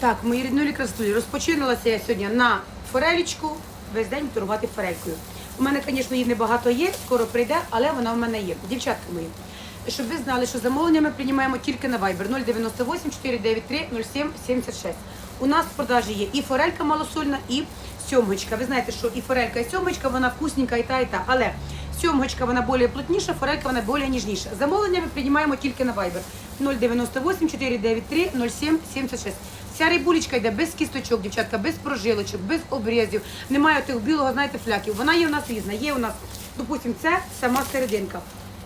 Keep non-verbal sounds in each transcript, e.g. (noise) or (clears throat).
Так, мої ріднулі красулі, розпочиналася я сьогодні на форелічку, весь день торгувати форелькою. У мене, звісно, її небагато є, скоро прийде, але вона в мене є. Дівчатка мої, щоб ви знали, що замовлення ми приймаємо тільки на Viber 098 493 07 76. У нас в продажі є і форелька малосольна, і сьомгочка. Ви знаєте, що і форелька, і сьомгочка, вона вкусненька і та, і та. Але сьомгочка, вона більш плотніша, форелька, вона більш ніжніша. Замовлення ми приймаємо тільки на Viber 098 493 07 76. Ця рибулечка йде без кісточок, дівчатка, без прожилочок, без обрізів. Немає тих білого, знаєте, фляків. Вона є у нас різна. Є у нас, допустимо, це сама серединка.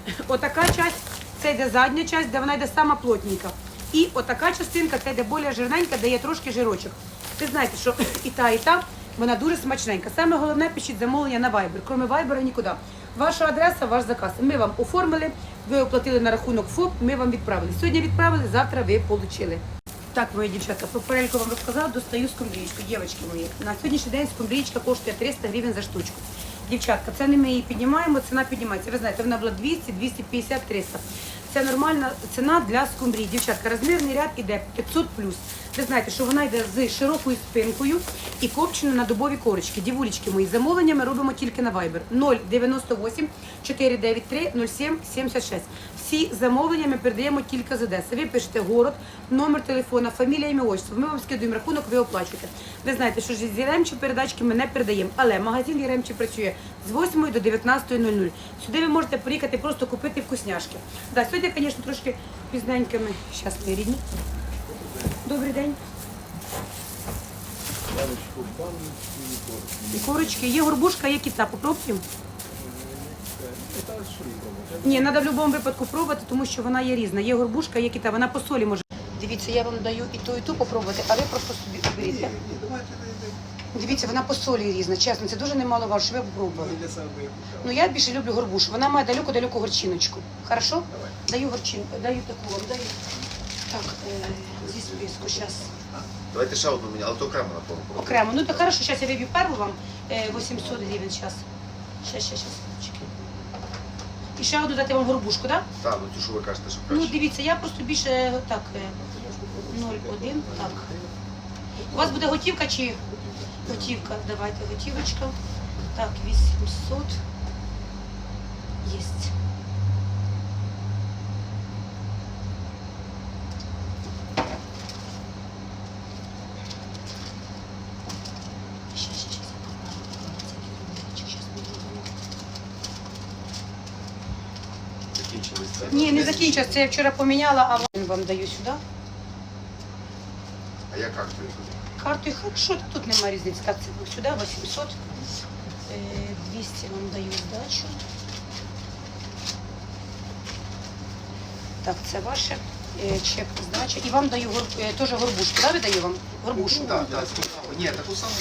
(clears throat) Отака часть, це йде задня часть, де вона йде сама плотненька. І отака частинка, це йде більш жирненька, де є трошки жирочок. Ви знаєте, що (clears throat) і та, і та, вона дуже смачненька. Саме головне, пишіть замовлення на Viber. Крім Viber нікуди. Ваша адреса, ваш заказ. Ми вам оформили, ви оплатили на рахунок ФОП, ми вам відправили. Сьогодні відправили, завтра ви отримали. Так, мої дівчата, про перельку вам розказала, достаю скумбрічку. Дівчатки мої, на сьогоднішній день скумбрічка коштує 300 гривень за штучку. Дівчатка, це не ми її піднімаємо, ціна піднімається. Ви знаєте, вона була 200, 250, 300. Це нормальна ціна для скумбрії. Дівчатка, розмірний ряд іде 500 плюс. Ви знаєте, що вона йде з широкою спинкою і копчена на дубові корочки. Дівулечки мої, замовлення ми робимо тільки на Viber 098 493 07 76. Всі замовлення ми передаємо тільки з Одеси. Ви пишете город, номер телефона, фамілія, ім'я, отчество. Ми вам скидуємо рахунок, ви оплачуєте. Ви знаєте, що з Яремчі передачки ми не передаємо, але магазин Яремчі працює з 8 до 19.00. Сюди ви можете приїхати просто купити вкусняшки. Да, сьогодні, звісно, трошки пізненькими. Щас, мої рідні. Добрий день. І корочки. Є горбушка, є кіта. Попробуємо? Ні, треба в будь-якому випадку пробувати, тому що вона є різна. Є горбушка, є кіта, вона по солі може. Дивіться, я вам даю і ту, і ту попробувати, а ви просто собі оберіть. Дивіться, вона по солі різна, чесно, це дуже немаловажно, щоб ви попробували. Ну я більше люблю горбушу. Вона має далеко-далеко горчиночку. Хорошо? Даю горчину, даю таку вам, даю. Так, е, зі списку, зараз. Давайте ще одну мені, але то окремо на. Окремо. Ну так хорошо, зараз я виб'ю перву вам е, 800 гривень, зараз. Ще, секундочки. І ще одну дати вам горбушку, так? Так, ну цю що ви кажете, що Ну, краще. дивіться, я просто більше е, так. е, 0,1, так. У вас буде готівка чи готівка? Давайте готівочка. Так, 800. Єсть. Щас, щас, щас, я поправлю. Щас, минуточку, щас. Закінчились це. Ні, не закінчилось. Це я вчора поміняла, а вам- вам даю сюди. А я картою туди. Картою хорошо, тут немає різниці. Так, це сюди 800, е, 200 вам даю здачу. Так, це ваше е, чек здача. І вам даю гор, е, теж горбушку. Да, видаю вам? Горбушу. Так, так, ні, таку саму.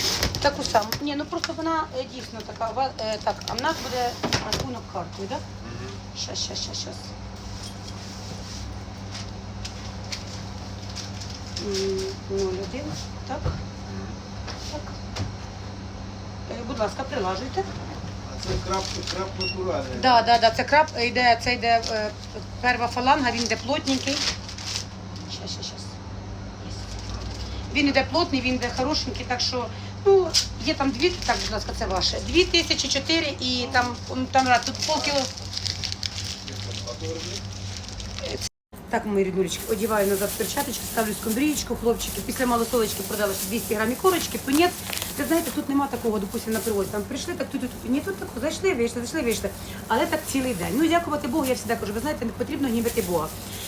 Таку саму. Ні, ну просто вона е, дійсно така. е, Так, а в нас буде рахунок картою, так? Да? Щас, щас, щас, щас. 0,1, так? Так. Е, Будь ласка, прилажуйте. А це краб, краб натуральний. Да, да, да, це краб е, йде, це йде е, перва фаланга, він йде плотненький. Щас, щас, щас. Він йде плотний, він йде хорошенький, так що, ну, є там дві, так, будь ласка, це ваше. Дві тисячі чотири і там, м, там тут полкіло. Так, мої ріднулечки, одіваю назад перчаточки, ставлю скумбрієчку, хлопчики. Після малосолочки продали 200 грамів корочки, тунець. Ви знаєте, тут нема такого, допустимо, на привозі. Там прийшли, так тут, тут. Ні, тут такого, зайшли, вийшли, зайшли, вийшли. Але так цілий день. Ну, дякувати Богу, я завжди кажу, ви знаєте, не потрібно гнівити Бога.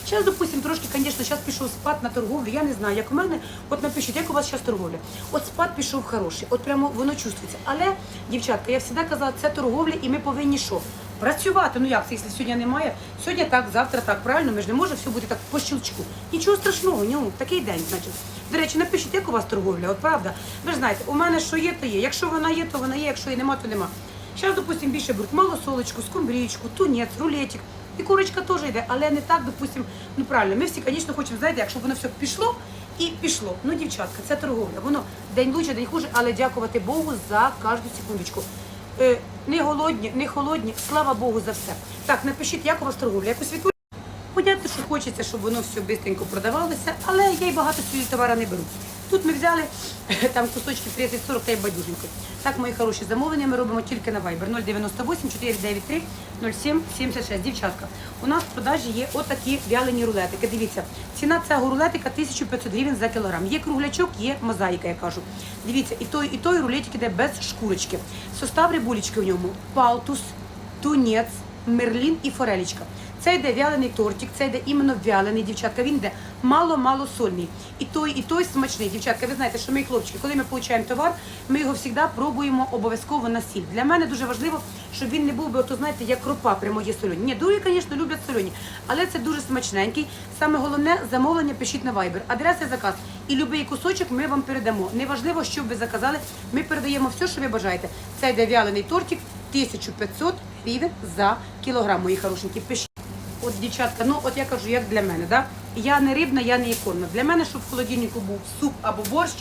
Зараз, допустимо, трошки, звісно, зараз пішов спад на торговлю. Я не знаю, як у мене. От напишіть, як у вас зараз торговля. От спад пішов хороший, от прямо воно чувствується. Але, дівчатка, я завжди казала, це торговля, і ми повинні що? Працювати, ну як це, якщо сьогодні немає, сьогодні так, завтра так, правильно, ми ж не можемо все бути так по щелчку. Нічого страшного, ну, такий день, значить. До речі, напишіть, як у вас торговля, от правда. Ви ж знаєте, у мене що є, то є. Якщо вона є, то вона є, якщо її нема, то нема. Зараз, допустимо, більше беруть малосолочку, скумбрічку, тунець, рулетик. І курочка теж йде, але не так, допустимо, ну правильно, ми всі, звісно, хочемо, знаєте, якщо воно все пішло і пішло. Ну, дівчатка, це торговля. Воно день лучше, день хуже, але дякувати Богу за кожну секундочку. Е, не голодні, не холодні, слава Богу за все. Так, напишіть, як у вас торговля, якусь відповідь. Понятно, що хочеться, щоб воно все швидко продавалося, але я й багато цієї товару не беру. Тут ми взяли (laughs) там кусочки 30-40 та й бадюженько. Так, мої хороші замовлення ми робимо тільки на Viber 098 493 07 76. Дівчатка, у нас в продажі є отакі вялені рулетики. Дивіться, ціна цього рулетика 1500 гривень за кілограм. Є круглячок, є мозаїка, я кажу. Дивіться, і той, і той рулетик іде без шкурочки. Состав рибулечки в ньому палтус, тунець, мерлін і форелічка. Це йде вялений тортик, це йде іменно вялений, дівчатка. Він йде мало-мало сольний. І той, і той смачний. Дівчатка, ви знаєте, що ми, хлопчики, коли ми получаємо товар, ми його завжди пробуємо обов'язково на сіль. Для мене дуже важливо, щоб він не був би, ото, знаєте, як кропа прямо є солені. Ні, другі, звісно, люблять солені, але це дуже смачненький. Саме головне замовлення пишіть на Viber. Адреса заказ. І будь-який кусочок ми вам передамо. Неважливо, що ви заказали, ми передаємо все, що ви бажаєте. Це йде вялений тортик 1500 гривень за кілограм, мої хорошенькі. Пишіть. От, дівчатка, ну от я кажу, як для мене, да? Я не рибна, я не іконна. Для мене, щоб в холодильнику був суп або борщ,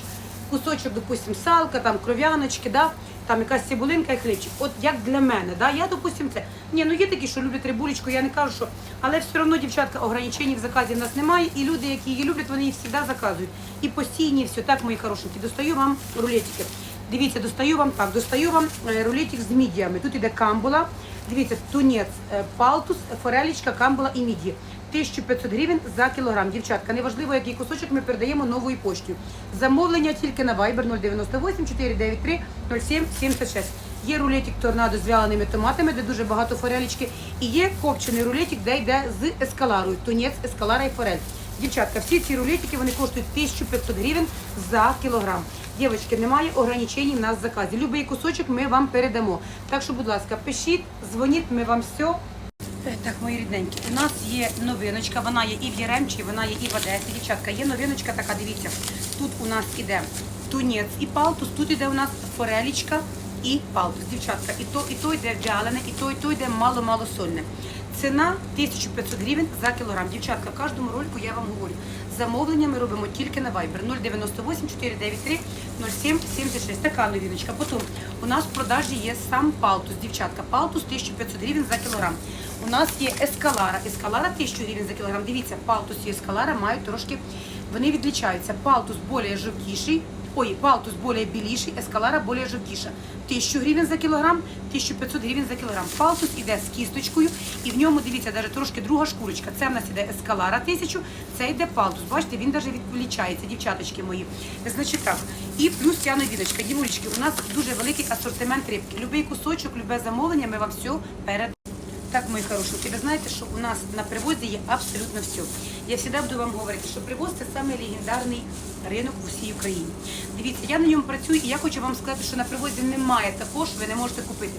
кусочок, допустим, салка, там кров'яночки, да? там якась цибулинка і хлібчик. От як для мене, да? я, допустим, це. Ні, ну є такі, що люблять рибулечку, я не кажу, що. Але все одно, дівчатка, ограничень в заказі в нас немає, і люди, які її люблять, вони її завжди заказують. І постійні, і все. Так, мої хорошенькі, достаю вам рулетики. Дивіться, достаю вам так, достаю вам е, рулетик з мідіями. Тут іде камбула, дивіться, тунець, е, палтус, форелічка, камбула і міді. 1500 гривень за кілограм. Дівчатка, неважливо, який кусочок ми передаємо новою поштою. Замовлення тільки на Viber 098 493 07 76. Є рулетик торнадо з вяленими томатами, де дуже багато форелічки. І є копчений рулетик, де йде з ескаларою. Тунець, ескалара і форель. Дівчатка, всі ці рулетики вони коштують 1500 гривень за кілограм. Дівчатки, немає ограничень в нас в заказі. Любий кусочок ми вам передамо. Так що, будь ласка, пишіть, дзвоніть, ми вам все. Так, мої рідненькі, у нас є новиночка, вона є і в Яремчі, вона є і в Одесі. Дівчатка, є новиночка така, дивіться. Тут у нас іде тунець і палтус, тут іде у нас форелічка і палтус. Дівчатка, і то, і то йде вялене, і то, і то йде мало-мало сольне. Ціна 1500 гривень за кілограм. Дівчатка, кожному ролику я вам говорю. Замовлення ми робимо тільки на Viber 098 493 07 76. Така новиночка. Потім у нас в продажі є сам палтус. Дівчатка, палтус 1500 гривень за кілограм. У нас є ескалара. Ескалара 1000 гривень за кілограм. Дивіться, палтус і ескалара мають трошки, вони відлічаються. Палтус більш жовтіший, Ой, палтус більш біліший, ескалара більш жовтіша. 1000 гривень за кілограм, 1500 гривень за кілограм. Палтус іде з кісточкою, і в ньому, дивіться, навіть трошки друга шкурочка. Це в нас іде ескалара 1000, це йде палтус. Бачите, він навіть відлічається, дівчаточки мої. Значить так. І плюс ця новіночка. Дівулечки, у нас дуже великий асортимент рибки. Любий кусочок, любе замовлення, ми вам все перед. Так, мої хорошенькі, ви знаєте, що у нас на привозі є абсолютно все. Я завжди буду вам говорити, що привоз це самий легендарний ринок в усій Україні. Дивіться, я на ньому працюю і я хочу вам сказати, що на привозі немає такого, що ви не можете купити.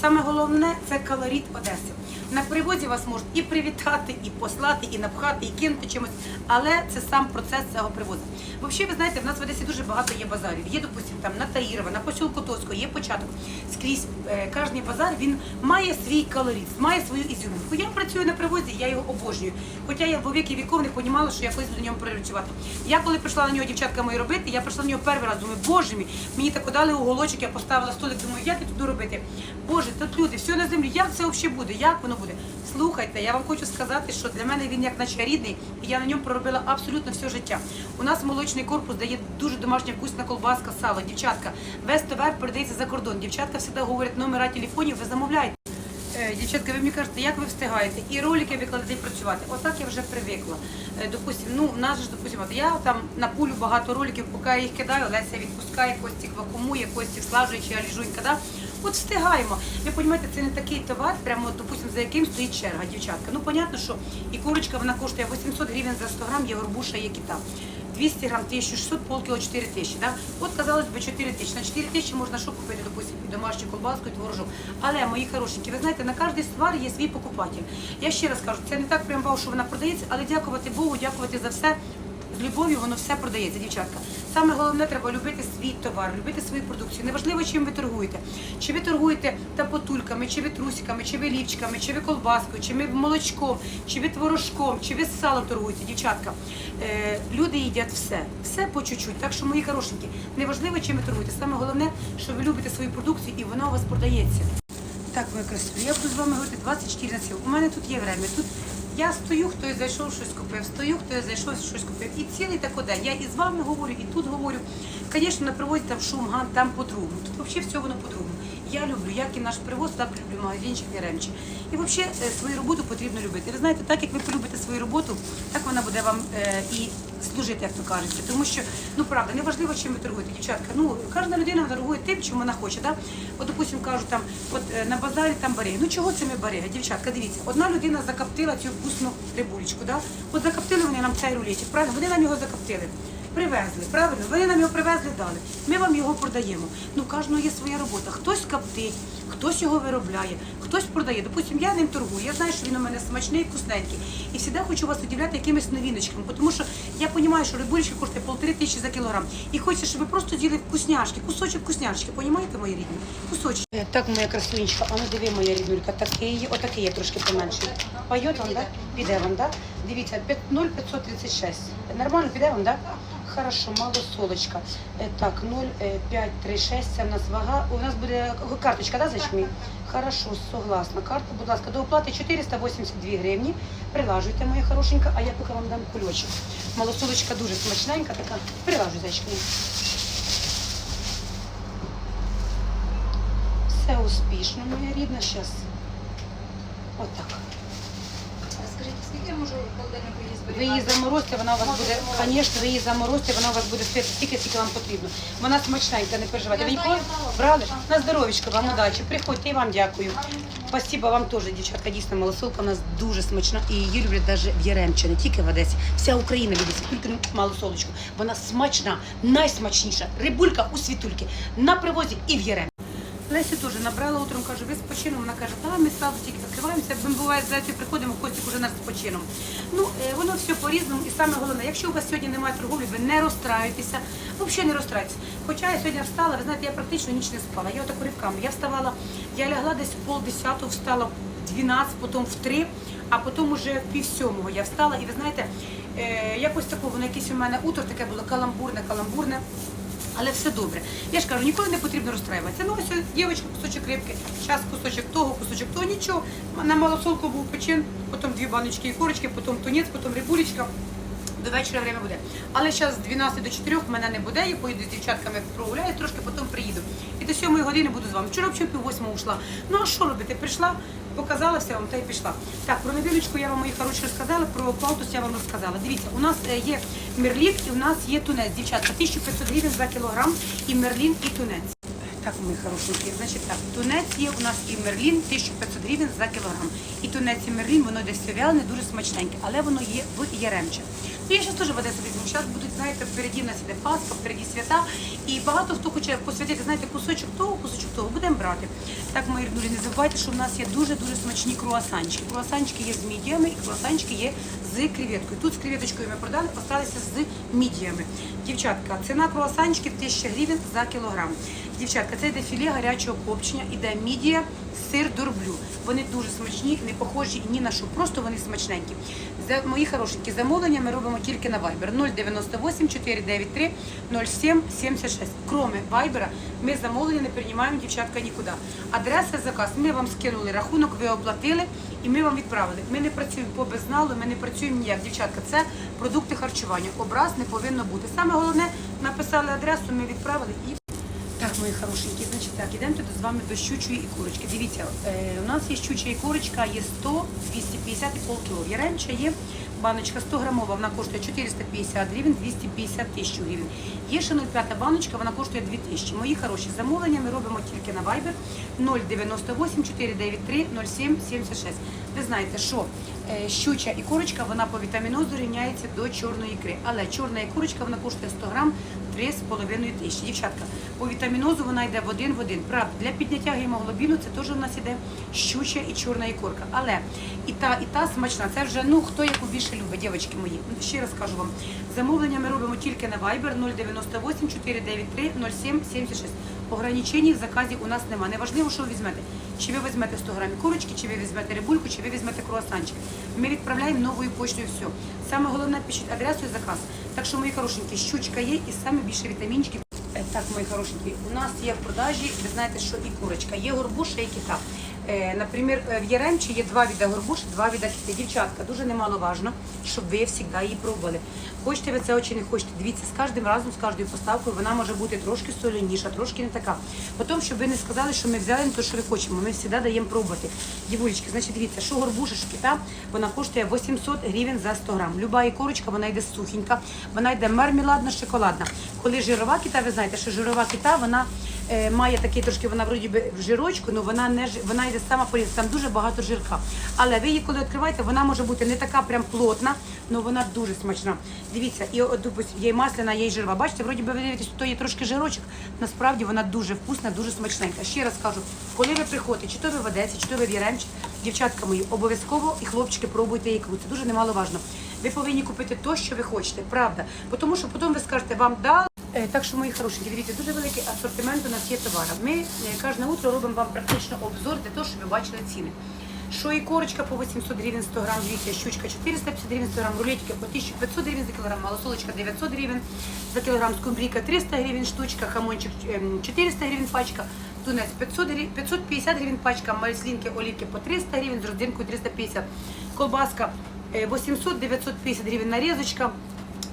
Саме головне це калоріт Одеси. На привозі вас можуть і привітати, і послати, і напхати, і кинути чимось, але це сам процес цього привозу. Взагалі, ви знаєте, в нас в Одесі дуже багато є базарів. Є, допустимо, там на Таїрова, на посілку Тоського, є початок. Скрізь е, кожний базар він має свій калорит, має свою ізюминку. Я працюю на привозі, я його обожнюю. Хоча я в віки віков не розуміла, що я колись на ньому працювати. Я коли прийшла на нього дівчатка мої робити, я прийшла на нього перший раз, думаю, боже мій, мені так дали уголочок, я поставила столик, думаю, як я тут робити? Боже, тут люди, все на землі, як це взагалі буде? Як воно буде? Слухайте, я вам хочу сказати, що для мене він як наче рідний, і я на ньому проробила абсолютно все життя. У нас молочний корпус дає дуже домашня вкусна колбаска, сало. Дівчатка, весь товар передається за кордон. Дівчатка завжди говорять номера телефонів, ви замовляєте. Е, Дівчатка, ви мені кажете, як ви встигаєте? І ролики викладати і працювати. Отак я вже привикла. Е, Допустим, ну в нас ж допустим, от я там на пулю багато роликів, поки я їх кидаю, Леся відпускає, Костік вакуумує, Костік слажує, чи я ліжунька, да? От встигаємо. Ви розумієте, це не такий товар, прямо, допустим, за яким стоїть черга, дівчатка. Ну, понятно, що і курочка вона коштує 800 гривень за 100 грам, є горбуша, є кита. 200 грам 1600, полкіло 4 тисячі. Да? От, казалось би, 4 тисячі. На 4 тисячі можна що купити, допустим, домашню колбаску і творожок. Але, мої хорошенькі, ви знаєте, на кожний товар є свій покупатель. Я ще раз кажу, це не так прям вау, що вона продається, але дякувати Богу, дякувати за все. З любов'ю воно все продається, дівчатка. Саме головне треба любити свій товар, любити свою продукцію. Неважливо, чим ви торгуєте. Чи ви торгуєте тапотульками, чи ви трусиками, чи ви лівчиками, чи ви колбаскою, чи ви молочком, чи ви творожком, чи ви з салом торгуєте, дівчатка. Е, люди їдять все, все по чуть-чуть. Так що, мої хорошенькі, неважливо, чим ви торгуєте. Саме головне, що ви любите свою продукцію і вона у вас продається. Так, моя красиві, я буду з вами говорити 24 на 7. У мене тут є время. Тут Я стою, хтось зайшов, щось купив, стою, хтось зайшов, щось купив. І цілий так день. Я і з вами говорю, і тут говорю. Звісно, на привозі там шум, ган, там по-другому. Тут взагалі все воно по-другому. Я люблю, як і наш привоз, так люблю магазинчик Яремчі. І взагалі е, свою роботу потрібно любити. Ви знаєте, так як ви полюбите свою роботу, так вона буде вам е, і служити, як то кажеться. Тому що, ну правда, не важливо, чим ви торгуєте, дівчатка. Ну, кожна людина торгує тим, чим вона хоче. Да? От, допустим, кажуть, там, от е, на базарі там бариги. Ну чого це ми барига? Дівчатка, дивіться, одна людина закоптила цю вкусну рибулечку. Да? От закоптили вони нам цей рулетик, правильно? Вони нам його закоптили. Привезли, правильно? Вони нам його привезли дали. Ми вам його продаємо. Ну, кожного є своя робота. Хтось коптить, хтось його виробляє, хтось продає. Допустим, я ним торгую. Я знаю, що він у мене смачний, вкусненький. І завжди хочу вас удивляти якимись новиночками, тому що я розумію, що рибулечка коштує полтори тисячі за кілограм. І хочеться, щоб ви просто з'їли вкусняшки, кусочок вкусняшки. Понімаєте, мої рідні? Кусочок. Так, моя красунечка, а ну диви, моя ріднулька, такий отакий є трошки поменше. Пойдет вам, да? Піде вам, да? Дивіться, 0,536. Нормально піде вам, да? Хорошо, мало солочка. Е, Так, 0,536, це в нас вага. У нас буде карточка, да, зайчмі? Хорошо, согласна. Карта, будь ласка, до оплати 482 гривні. Прилажуйте, моя хорошенька, а я поки вам дам кульочок. Малосолочка дуже смачненька, така. Прилажуй, зайчки. Все успішно, моя рідна, зараз. Отак. Скажіть, скільки я можу її Ви її заморозьте, вона у вас буде, звісно, ви її заморозьте, вона у вас буде стояти стільки, скільки вам потрібно. Вона смачненька, не переживайте. Ви ніколи брали? На здоров'ячко вам, удачі. Приходьте і вам дякую. Спасибо вам теж, дівчатка, дійсно, малосолка у нас дуже смачна. І її люблять навіть в Яремче, не тільки в Одесі. Вся Україна любить світульку малосолочку. Вона смачна, найсмачніша. Рибулька у світульки. На привозі і в Яремче. Леся теж набрала утром, каже, ви з. Вона каже, та ми сразу тільки відкриваємося, ми буває з Лесею приходимо, Костік уже нас з. Ну, е, воно все по-різному. І саме головне, якщо у вас сьогодні немає торговлі, ви не розстраюєтеся, взагалі не розстраюйтеся. Хоча я сьогодні встала, ви знаєте, я практично ніч не спала. Я отаку ривками. Я вставала, я лягла десь в полдесятого, встала в 12, потім в 3, а потім уже в пів сьомого я встала. І ви знаєте, е, якось такого, воно якесь у мене утро таке було каламбурне, каламбурне. Але все добре. Я ж кажу, ніколи не потрібно розстраюватися. Ну ось дівчинка, кусочок рибки, час кусочок того, кусочок того, нічого. На малосолку був печин, потім дві баночки і корочки, потім тунець, потім рибулечка. До вечора время буде. Але зараз з 12 до 4 мене не буде, я поїду з дівчатками прогуляю, трошки потім приїду. І до 7 години буду з вами. Вчора взагалі пів восьмого ушла. Ну а що робити? Прийшла, показала все вам та й пішла. Так, про неділечку я вам мої хороші розказала, про палтус я вам розказала. Дивіться, у нас е, є мерлін і у нас є тунець. Дівчатка, 1500 гривень за кілограм і мерлін, і тунець. Так, мої хорошенькі, значить так, тунець є у нас і мерлін 1500 гривень за кілограм. І тунець і мерлін, воно десь вялене, дуже смачненьке, але воно є в Яремче. Я зараз теж в Одесу візьму. Зараз будуть, знаєте, впереді в нас іде Пасха, впереді свята. І багато хто хоче посвятити, знаєте, кусочок того, кусочок того, будемо брати. Так, мої ріднулі, не забувайте, що в нас є дуже-дуже смачні круасанчики. Круасанчики є з мідіями і круасанчики є з креветкою. Тут з креветочкою ми продали, осталися з мідіями. Дівчатка, ціна круасанчиків 1000 гривень за кілограм. Дівчатка, це йде філе гарячого копчення, іде мідія, сир дорблю. Вони дуже смачні, не похожі ні на що, просто вони смачненькі. За мої хорошенькі замовлення ми робимо тільки на Viber 098 493 07 76. Кроме Viber, ми замовлення не приймаємо дівчатка нікуди. Адреса заказ. Ми вам скинули рахунок, ви оплатили і ми вам відправили. Ми не працюємо по безналу, ми не працюємо ніяк. Дівчатка, це продукти харчування. Образ не повинно бути. Саме головне, написали адресу, ми відправили і. Мої хорошенькі, значить так, ідемо туди з вами до щучої і курочки. Дивіться, е, у нас є щуча і курочка, є 100, 250 і полкіло. Яремча є баночка 100 грамова, вона коштує 450 гривень, 250 тисяч гривень. Є ще 0,5 баночка, вона коштує 2000. Мої хороші замовлення ми робимо тільки на Viber 098 493 07 76. Ви знаєте, що е, щуча і курочка, вона по вітамінозу рівняється до чорної ікри. Але чорна і курочка, вона коштує 100 грам 3,5 тисячі. Дівчатка, по вітамінозу вона йде в один в один. Правда, для підняття гемоглобіну це теж у нас іде щуча і чорна ікорка. Але і та, і та смачна. Це вже ну хто яку більше любить, дівчатки мої. Ще раз кажу вам, замовлення ми робимо тільки на Viber 098 493 07 76. Ограничень в заказі у нас немає. Неважливо, що ви візьмете. Чи ви візьмете 100 грамів курочки, чи ви візьмете рибульку, чи ви візьмете круасанчик. Ми відправляємо новою поштою все. Саме головне пишіть адресу і заказ. Так що, мої хорошенькі, щучка є і саме більше вітамінчиків. Так, мої хорошенькі, у нас є в продажі, ви знаєте, що і курочка, є горбуша і кита. Е, наприклад, е, в Яремчі є два віда горбуш, два віда кіти. Дівчатка, дуже немаловажно, щоб ви завжди її пробували. Хочете ви це чи не хочете, дивіться, з кожним разом, з кожною поставкою вона може бути трошки соляніша, трошки не така. Потім, щоб ви не сказали, що ми взяли не те, що ви хочемо, ми завжди даємо пробувати. Дівулечки, значить, дивіться, що горбуша, що кита, вона коштує 800 гривень за 100 грам. Люба ікорочка, вона йде сухенька, вона йде мармеладна, шоколадна. Коли жирова кита, ви знаєте, що жирова кита, вона е, має такий трошки, вона вроді би в жирочку, але вона не жи- вона йде сама поріз, там дуже багато жирка. Але ви її коли відкриваєте, вона може бути не така прям плотна, але вона дуже смачна. Дивіться, і от, допустим, є й масляна, є й жирова. Бачите, вроді би ви дивитесь, то є трошки жирочок. Насправді вона дуже вкусна, дуже смачненька. Ще раз кажу, коли ви приходите, чи то ви в Одесі, чи то ви в Яремчі, дівчатка мої, обов'язково і хлопчики пробуйте ікру. Це дуже немаловажно. Ви повинні купити те, що ви хочете, правда. Бо Тому що потім ви скажете, вам дали. Е, Так що, мої хорошенькі, дивіться, дуже великий асортимент у нас є товару. Ми е, кожне утро робимо вам практично обзор для того, щоб ви бачили ціни. Що і корочка по 800 гривень 100 грам, дивіться, щучка 450 гривень 100 грам, рулетики по 1500 гривень за кілограм, малосолочка 900 гривень за кілограм, скумбрійка 300 гривень штучка, хамончик ем, 400 гривень пачка, тунець 500 гривень, 550 гривень пачка, маслинки, олівки по 300 гривень, з родзинкою 350, колбаска е, 800-950 гривень нарізочка,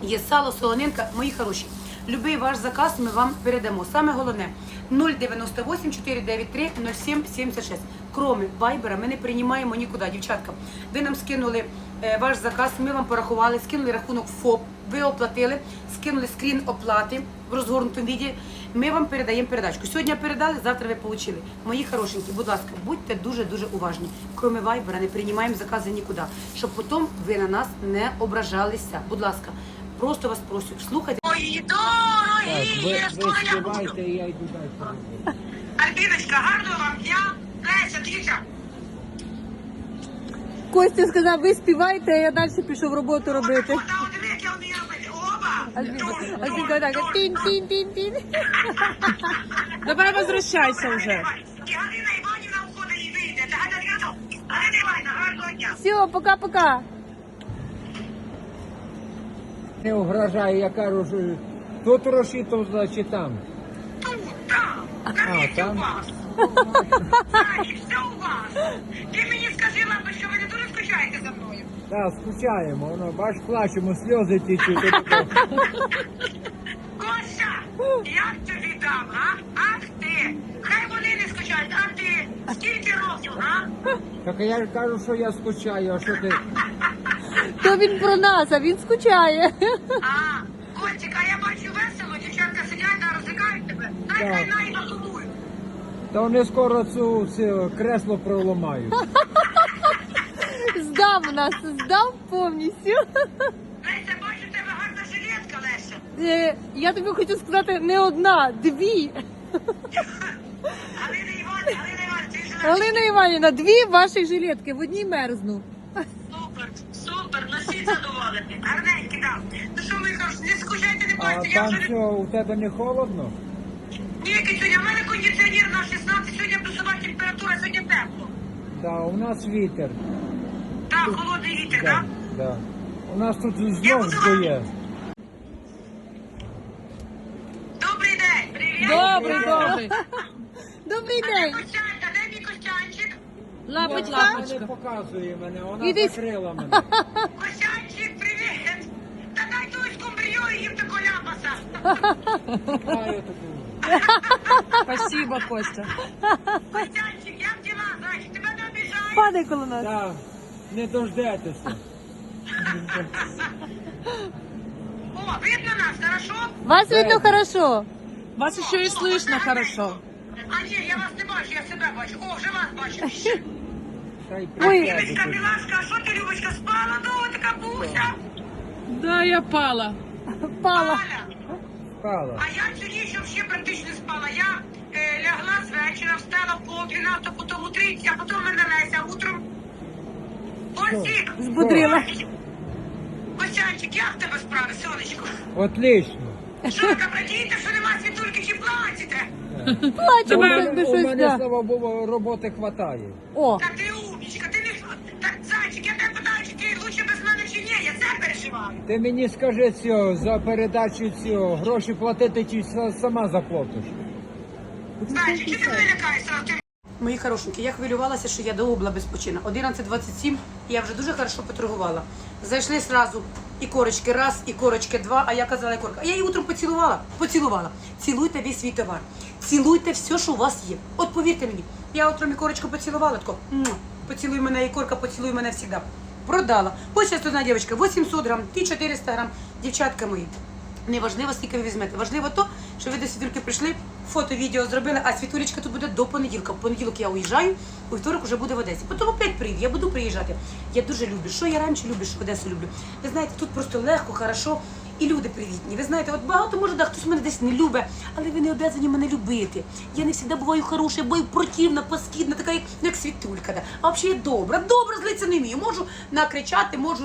Є сало, солонинка, мої хороші. Любий ваш заказ ми вам передамо. Саме головне 098 493 07 76. Кроме вайбера, ми не приймаємо нікуди, дівчатка. Ви нам скинули е, ваш заказ, ми вам порахували, скинули рахунок ФОП, ви оплатили, скинули скрін оплати в розгорнутому віді. Ми вам передаємо передачку. Сьогодні передали, завтра ви отримали. Мої хорошенькі, будь ласка, будьте дуже-дуже уважні. Кроме вайбера, не приймаємо закази нікуди, щоб потім ви на нас не ображалися. Будь ласка, просто вас прошу, слухайте. Мої дорогі, Ви, я скоро я буду. я йду далі. Альбіночка, гарного вам дня. Леся, дивіться. Костя сказав, ви співайте, а я далі пішов роботу робити. Та от диви, як я вмію робити. Оба. Альбінка, Альбінка так, тін-тін-тін-тін. (laughs) Давай возвращайся уже. І Галина Іванівна уходить і вийде. Та Галина Іванівна, гарного дня. Все, пока-пока. Не угрожає, я кажу, що тут роші, то значить там. Тут, там. На місці там? у вас. Значить, все у вас. Ти мені скажи, мама, що ви не дуже скучаєте за мною. Так, скучаємо, воно, бач, плачемо, сльози тічуть. Костя, як тобі там, а? Ах ти. Хай вони не скучають, а ти. Скільки років, а? Так я ж кажу, що я скучаю, а що ти? То він про нас, а він скучає. А, а я бачу весело, дівчатка сидять та розвикають тебе. Дай Так. хай най насумують. Та вони скоро цю, цю кресло проламають. Здав нас, здав повністю. Леся, бачу, в тебе гарна жилетка, Леся. Е, Я тобі хочу сказати, не одна, дві. Галина ти ж Галина Іванівна, дві ваші жилетки, в одній мерзну. Носіть так. Ну що, хороші, не скучайте, не А я там вже... що, у тебе не холодно? Ні, Кицюня, в мене кондиціонер на 16, сьогодні плюсова температура, сьогодні тепло. Да, у нас вітер. Так, холодний вітер, Да, так? да. У нас тут знов буду- здує. Добрий день, привіт. Добрий, добрий. Добрий де день. Костянка, де мій Костянчик? Лапочка. Вона не показує мене, вона Іди. закрила мене. (laughs) Спасибо, Костя. Костянчик, як діла, значить, тебе не обіжають? Падай коло нас. Так, не дождетеся. О, видно нас, хорошо? Вас видно хорошо. Вас еще и слышно хорошо. А ні, я вас не бачу, я себе бачу. О, вже вас бачу. (laughs) ще. Та й Ой. Любочка, присядете. Мілашка, а що ти, Любочка, спала довго така буся? Да, я пала. Пала. Аля, Спала. а я цю ніч взагалі практично спала. Я е, лягла з вечора, встала в пол 12, потім у 30, а потім мене Леся утром. Костік, Збудрила. Костянчик, як в тебе справи, сонечко? Отлично. Що ви там радієте, що нема світульки чи плачете? У Плачемо, мене, якби у щось. мене, да. слава Богу, роботи хватає. О, Так ти Ти мені скажи цього, за передачу цього, гроші платити чи сама заплатиш? Зайчик, чи ти мене лякаєшся? Мої хорошенькі, я хвилювалася, що я довго була без почина. 11.27, я вже дуже хорошо поторгувала. Зайшли сразу і корочки раз, і корочки два, а я казала і корка. А я її утром поцілувала, поцілувала. Цілуйте весь свій товар. Цілуйте все, що у вас є. От повірте мені, я утром і корочку поцілувала, тако, поцілуй мене, і корка, поцілуй мене завжди. Продала. Ось зараз одна дівчинка, 800 грам, ті 400 грам. Дівчатка мої, не важливо, скільки ви візьмете. Важливо то, що ви до світульки прийшли, фото, відео зробили, а світулечка тут буде до понеділка. В понеділок я уїжджаю, у вівторок вже буде в Одесі. Потім опять приїду, я буду приїжджати. Я дуже люблю. Що я раніше люблю, що Одесу люблю. Ви знаєте, тут просто легко, хорошо. І люди привітні. Ви знаєте, от багато може, да, хтось мене десь не любить, але ви не обязані мене любити. Я не завжди буваю хороша, я буваю противна, паскідна, така як, як світулька. Да. А взагалі я добра, добра злиться не вмію. Можу накричати, можу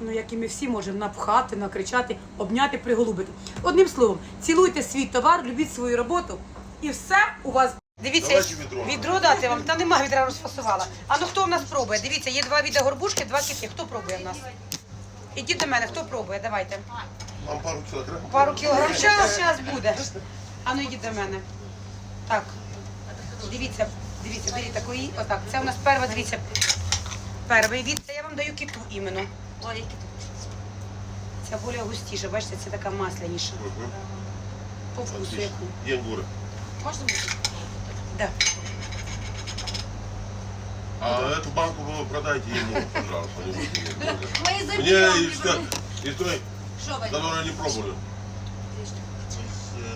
ну як і ми всі можемо напхати, накричати, обняти, приголубити. Одним словом, цілуйте свій товар, любіть свою роботу, і все у вас. Дивіться, Давайте відро. відро дати вам, та нема відра розфасувала. А ну хто в нас пробує? Дивіться, є два віда горбушки, два кити. Хто пробує в нас? Ідіть до мене, хто пробує? Давайте. Вам пару килограмм? Пару кілограм. Час, час буде. А ну йдіть до мене. Так. Дивіться, дивіться, беріть такої. Отак. Це у нас перша, дивіться. Перший від, це я вам даю киту іменно. Ой, киту. Більш густіша, бачите, це така масляніша. По вкусу яку. Янгуры. Можна мені? Да. А эту банку вы продайте ему, пожалуйста. не будете мне. Мої Мне забіли. из, той- из той, Що ви? которую не пробовали.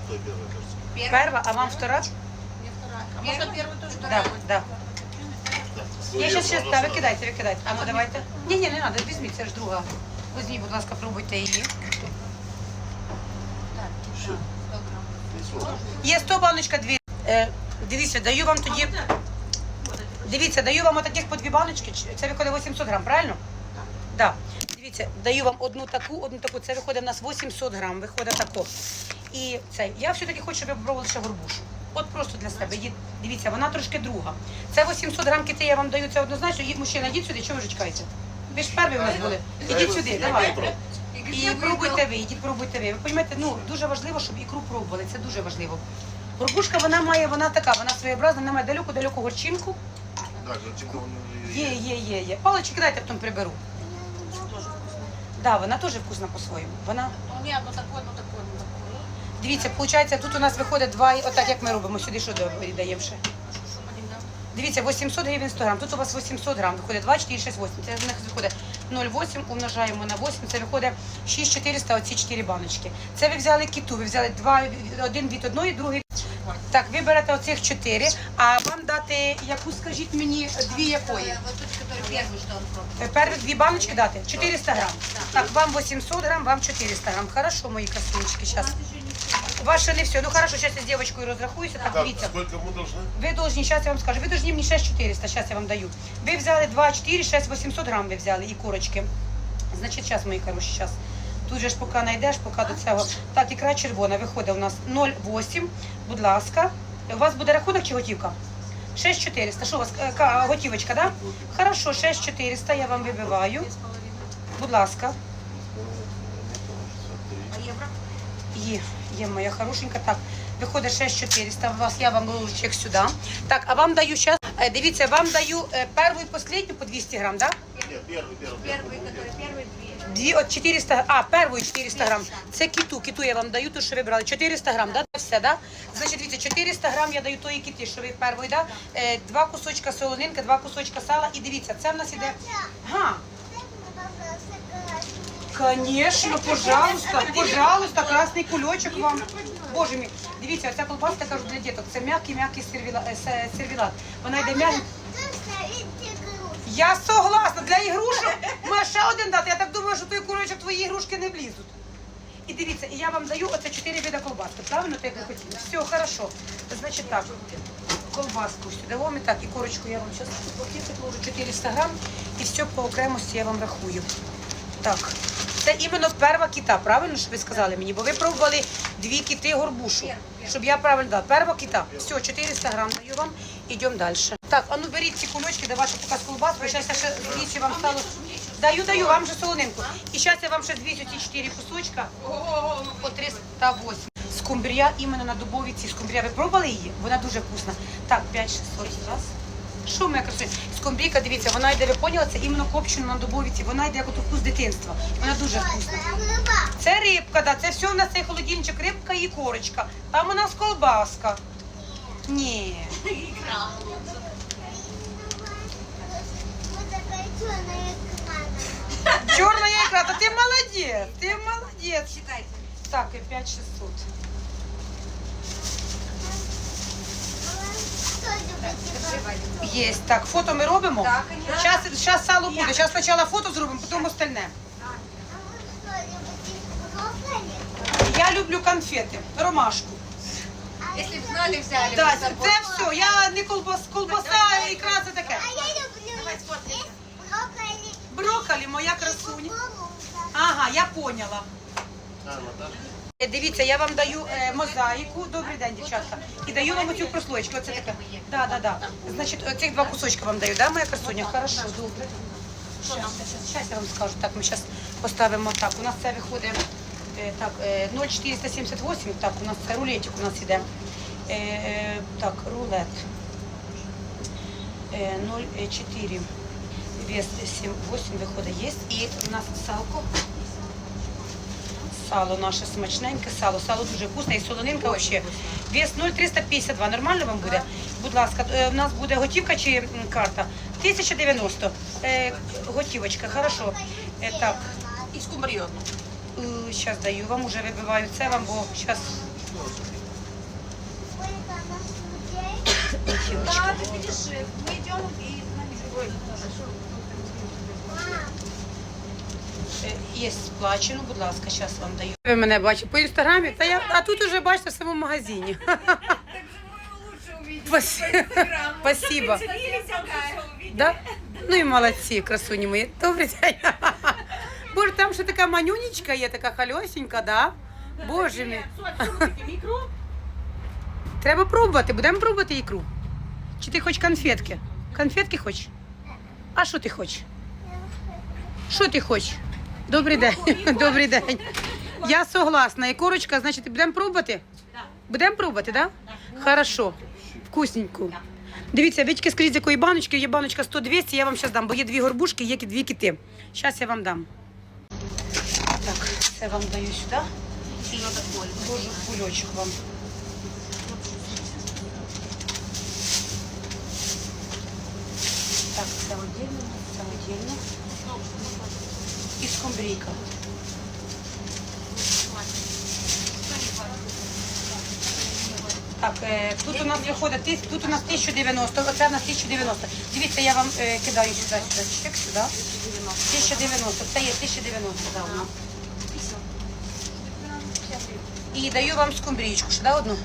Это первое, кажется. Перша? Перша, а вам втора? Мені втора. А можна першу теж Да, вторая? да. Ну, Я нет, зараз, зараз, можно да, сразу. викидайте, викидайте. А ну давайте. Ні, ні, не треба, візьміть, це ж друга. Візьміть, будь ласка, пробуйте її. Так, Всё. 100 грам. Є 100 баночка, дві. Е, дивіться, даю вам тоді. Дивіться, даю вам отаких по дві баночки. Це виходить 800 грам, правильно? Так. Да. Дивіться, даю вам одну таку, одну таку. Це виходить в нас 800 грам, виходить тако. І цей. Я все-таки хочу, щоб ви попробували ще горбушу. От просто для себе. Їд- Дивіться, вона трошки друга. Це 800 грам кити я вам даю, це однозначно. Їдь, мужчина, йдіть сюди, чого ви чекаєте? Ви ж перші в нас були. Ідіть сюди, давай. І пробуйте ви, ідіть пробуйте ви. Ви розумієте, ну дуже важливо, щоб ікру пробували. Це дуже важливо. Горбушка вона має, вона така, вона своєобразна, вона має далеку-далеку горчинку. Є, є, є, є. Палички дайте, потім приберу. Да, вона теж вкусна по-своєму. Вона, У мене одно таке, одно таке, одно таке. дивіться, виходить, тут у нас виходить два, отак як ми робимо. Сюди що даємо ще? Дивіться, 800 гривень 100 грам. Тут у вас 800 грам. Виходить 2, 4, 6, 8. Це в них виходить 0,8, умножаємо на 8. Це виходить 6400, оці 4 баночки. Це ви взяли кіту, ви взяли два, один від одної, другий. Так, ви берете оцих 4, а вам дати, яку, скажіть мені, дві якої? Вот тут, который первый, что он пробовал. Перші дві баночки дати? 400 грам. Так, вам 800 грам, вам 400 грам. Хорошо, мої красунечки, зараз. Ваше не все. Ну хорошо, зараз я з дівчинкою розрахуюся. Так, Так, дивіться. сколько мы должны? Ви должні, зараз я вам скажу, ви должні мені 6400, зараз я вам даю. Ви взяли 2, 4, 6, 800 грам ви взяли і курочки. Значить, зараз, мої хороші, зараз. Тут же ж поки знайдеш, поки до цього. Так, ікра червона виходить у нас 0,8, будь ласка. У вас буде рахунок чи готівка? 6400. Що у вас, е, ка- готівочка, да? Хорошо, 6400 я вам вибиваю. Будь ласка. А євро? Є, є моя хорошенька. Так, виходить 6400. У вас я вам виложу чек сюди. Так, а вам даю зараз. Дивіться, вам даю е, першу і останню по 200 грам, так? Да? Нет, первый, первый. Первый, который первый, две. Дві от 400, а, первої 400 грам. Це кіту, кіту я вам даю, ту, що ви брали. 400 грам, да? Все, да? Значить, дивіться, 400 грам я даю тої кіти, що ви першої, да? Е, два кусочка солонинки, два кусочка сала. І дивіться, це в нас іде... Га, Конечно, пожалуйста, пожалуйста, красний кульочок вам. Боже мій, дивіться, оця колбаска, кажу, для діток, це м'який-м'який е, сервілат. Вона йде м'який. Я согласна, для ігрушок має ще один дати. Я так думаю, що той курочок твої ігрушки не влізуть. І дивіться, і я вам даю оце чотири вида колбаски, правильно, так як ви хотіли? Все, хорошо. Значить так, колбаску сюди вам і так, і корочку я вам зараз пакетик ложу 400 грам, і все по окремості я вам рахую. Так, це іменно перша кита, правильно, що ви сказали мені? Бо ви пробували дві кити горбушу. Щоб я правильно дала. Перша кита. Все, 400 грам даю вам. Ідемо далі. Так, а ну беріть ці кульочки, давайте поки з колбаскою. Зараз я ще двічі вам стало. Даю, даю вам же солонинку. І зараз я вам ще двічі ці чотири кусочка по 308. З скумбрія іменно на дубовій ці скумбрія. Ви пробували її? Вона дуже вкусна. Так, 5 600 раз. Що моя красуня? Скумбрійка, дивіться, вона йде, ви поняли, це іменно копчена на дубовій ці. Вона йде як от вкус дитинства. Вона дуже вкусна. Це рибка, да, це все у нас цей холодильничок, рибка і корочка. Там у нас колбаска. Ні. Чорна ікра, та ти молодець, ти молодець. Читайте. Так, і 5600. Є. Так, фото ми робимо? Так, конечно. Зараз, зараз сало буде. Зараз спочатку фото зробимо, потім остальне. Я люблю конфети, ромашку. Если б знали, взяли. Да, с це все. Я не колбас, колбаса, ікра це таке. Брокколі, моя красуня. Ага, я поняла. Е, Дивіться, я вам даю е, мозаїку. Добрий день, дівчатка. І даю вам оцю прослоєчку. Оце таке. Да, да, да. Значить, цих два кусочки вам даю, да, моя красуня? Хорошо, добре. Зараз я вам скажу. Так, ми зараз поставимо так. У нас це виходить е, так, е, 0,478. Так, у нас це рулетик у нас іде. Е, е, так, рулет. Е, 0,4. Вес 7,8 виходить є. І у нас салко. Сало наше смачненьке, сало. Сало дуже вкусне і солонинка взагалі. Вес 0,352. Нормально вам буде? Будь ласка, е, у нас буде готівка чи карта? 1090. Е, готівочка, хорошо. Е, так, І скумбрію одну. Зараз даю вам, уже вибиваю це вам, бо зараз. Да, ты видишь, мы идем и Е, Є сплачено, будь ласка, зараз вам даю. Ви мене бачите по інстаграмі, та я, а тут уже бачите в самому магазині. Спасибо. Спасибо. Да? Ну і молодці, красуні мої. Добрий день. Боже, там ще така манюнечка є, така хальосенька, да? Боже мій. Треба пробувати, будемо пробувати ікру. Чи ти хочеш конфетки? Конфетки хочеш? А що ти хочеш? Що ти хочеш? Добрий день. (laughs) Добрий день. Я согласна. І корочка, значить, будемо пробувати? Будемо пробувати, так? Да? Хорошо. Вкусненько. Дивіться, скажіть, з якої баночки, є баночка 100-200, я вам зараз дам, бо є дві горбушки, є дві кити. Зараз я вам дам. Це вам даю сюди. І Боже, кульочок вам. Так, це отдельно, це отдельно. І скумбрійка. Так, е, тут у нас виходить, тут у нас 1090, оце у нас 1090. Дивіться, я вам е, кидаю сюди, сюди, чек сюди. 1090, це є 1090, да, у нас. І даю вам скумбрічку, ще да, одну?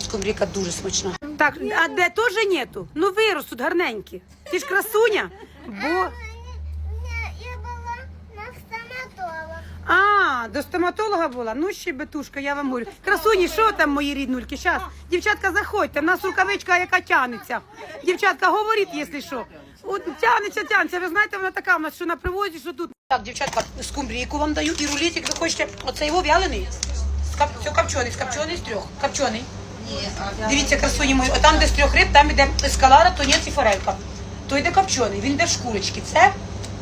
Скумбрійка дуже смачна. Так, а де теж нету? Ну виростуть гарненькі. Ти ж красуня, бо... Я була на стоматолог. А, до стоматолога була? Ну, ще бетушка, я вам говорю. Красуні, що там мої ріднульки? Щас, дівчатка, заходьте, в нас рукавичка, яка тянеться. Дівчатка, говоріть, якщо що. От тянеться, тянеться. Ви знаєте, вона така в нас, що на привозі, що тут. Так, дівчатка, скумбрійку вам даю і рулетик, ви хочете. Оце його вялений? З кап... Все копчений, з копчений з трьох. Копчений. Дивіться, красуні мої, отам, де з трьох риб, там іде ескалара, тунець і форелька. То йде копчений, він йде в шкурочки. Це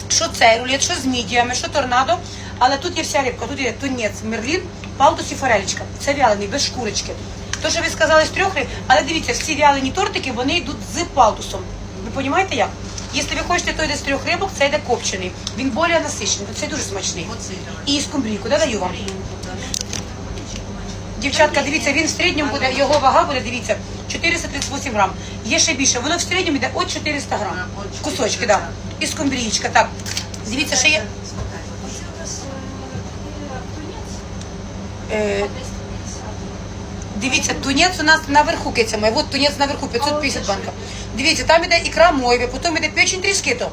що цей рулет, що з мідіями, що торнадо. Але тут є вся рибка, тут є тунець, мерлін, палтус і форелечка. Це вялений, без шкурочки. То, що ви сказали з трьох риб, але дивіться, всі вялені тортики, вони йдуть з палтусом. Ви розумієте як? Якщо ви хочете, то йде з трьох рибок, це йде копчений. Він більш насичений, це дуже смачний. І скумбрійку, да, даю вам. Дівчатка, дивіться, він в середньому буде, його вага буде, дивіться, 438 грам. Є ще більше, воно в середньому йде от 400 грам. Кусочки, так. Да. І скумбрієчка, так. Дивіться, ще є. Е, Дивіться, тунець у нас наверху киця моя. От тунець наверху, 550 банка. Дивіться, там іде ікра мойви, потім іде печень тріскито.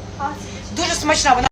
Дуже смачна. Вона